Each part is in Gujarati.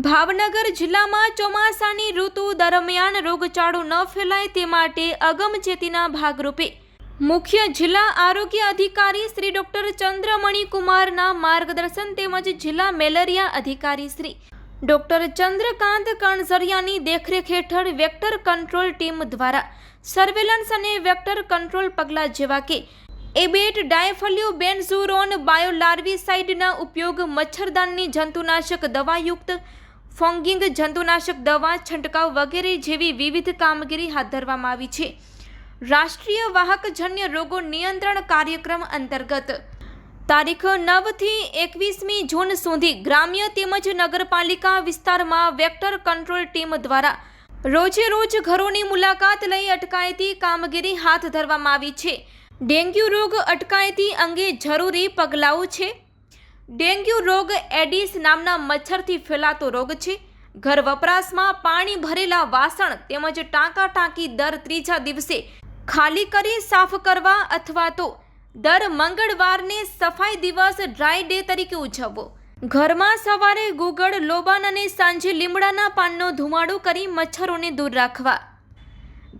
ભાવનગર જિલ્લામાં ચોમાસાની ઋતુ દરમિયાન રોગચાળો ન ફેલાય તે માટે અગમચેતીના ભાગરૂપે મુખ્ય જિલ્લા આરોગ્ય અધિકારી શ્રી ડોક્ટર ચંદ્રમણી કુમારના માર્ગદર્શન તેમજ જિલ્લા મેલેરિયા અધિકારી શ્રી ડોક્ટર ચંદ્રકાંત કણઝરિયાની દેખરેખ હેઠળ વેક્ટર કંટ્રોલ ટીમ દ્વારા સર્વેલન્સ અને વેક્ટર કંટ્રોલ પગલાં જેવા કે એબેટ ડાયફલ્યુ બેન્ઝુરોન બાયોલાર્વિસાઇડના ઉપયોગ મચ્છરદાનની જંતુનાશક દવાયુક્ત, ફોંગિંગ જંતુનાશક દવા છંટકાવ વગેરે જેવી વિવિધ કામગીરી હાથ ધરવામાં આવી છે. રાષ્ટ્રીય વાહકજન્ય રોગો નિયંત્રણ કાર્યક્રમ અંતર્ગત તારીખ નવથી એકવીસમી જૂન સુધી ગ્રામ્ય તેમજ નગરપાલિકા વિસ્તારમાં વેક્ટર કંટ્રોલ ટીમ દ્વારા રોજે રોજ ઘરોની મુલાકાત લઈ અટકાયતી કામગીરી હાથ ધરવામાં આવી છે. ડેન્ગ્યુ રોગ અટકાયતી અંગે જરૂરી પગલાઓ છે. ડેન્ગ્યુ રોગ એડિસ નામના મચ્છરથી ફેલાતો રોગ છે. ઘર વપરાશમાં પાણી ભરેલા વાસણ તેમજ ટાંકા ટાંકી દર ત્રીજા દિવસે ખાલી કરી સાફ કરવા અથવા તો દર મંગળવારને સફાઈ દિવસ ડ્રાય ડે તરીકે ઉજવવો. ઘરમાં સવારે ગુગળ, લોબાન અને સાંજે લીમડાના પાનનો ધુમાડો કરી મચ્છરોને દૂર રાખવા.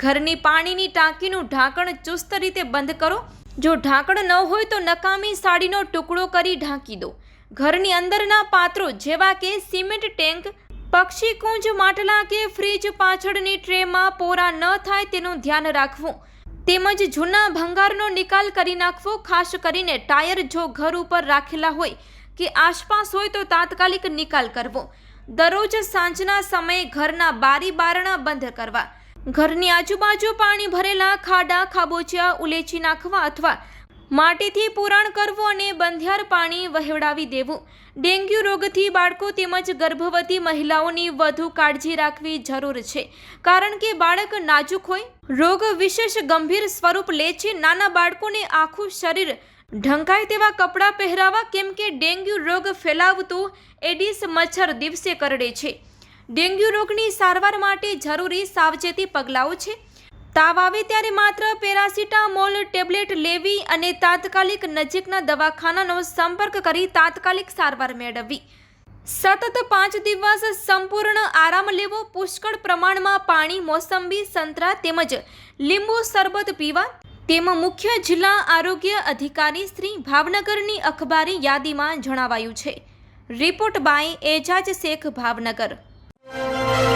ઘરની પાણીની ટાંકીનું ઢાંકણ ચુસ્ત રીતે બંધ કરો. જો ઢાંકણ ન હોય તો નકામી સાડીનો ટુકડો કરી ઢાંકી દો. ઘરની અંદરના પાત્રો જેવા કે સિમેન્ટ ટેન્ક, પક્ષી કુંજ માટલા કે ફ્રીજ પાછળની ટ્રેમાં પોરા ન થાય તેનું ધ્યાન રાખવું. તેમજ જૂના ભંગારનો નિકાલ કરી નાખવો, ખાસ કરીને ટાયર જો ઘર ઉપર રાખેલા હોય કે આસપાસ હોય તો તાત્કાલિક નિકાલ કરવો. દરરોજ સાંજના સમયે ઘરના બારી બારણા બંધ કરવા. ઘરની આજુબાજુ પાણી ભરેલા ખાડા, ખાબોચિયા, ઉલેચી નાખવા અથવા માટીથી પૂરણ કરવું અને બંધિયાર પાણી વહેવડાવી દેવું. ડેન્ગ્યુ રોગથી બાળકો તેમજ ગર્ભવતી મહિલાઓની વધુ કાળજી રાખવી જરૂર છે. કારણ કે બાળક નાજુક હોય, રોગ વિશેષ ગંભીર સ્વરૂપ લે છે. નાના બાળકોને આખું શરીર ઢંકાય તેવા કપડાં પહેરાવા, કેમ કે ડેન્ગ્યુ રોગ ફેલાવતું એડિસ મચ્છર દિવસે કરડે છે. ડેન્ગ્યુ રોગની સારવાર માટે જરૂરી સાવચેતી પગલાઓ છે. તાવ આવે ત્યારે માત્ર પેરાસિટામોલ ટેબ્લેટ લેવી અને તાત્કાલિક નજીકના દવાખાનાનો સંપર્ક કરી તાત્કાલિક સારવાર મેળવવી. સતત પાંચ દિવસ સંપૂર્ણ આરામ લેવો, પુષ્કળ પ્રમાણમાં પાણી, મોસંબી, સંતરા તેમજ લીંબુ શરબત પીવા. તેમ મુખ્ય જિલ્લા આરોગ્ય અધિકારી શ્રી ભાવનગરની અખબારી યાદીમાં જણાવાયું છે. Report by Ejaz Shaikh, Bhavnagar. Música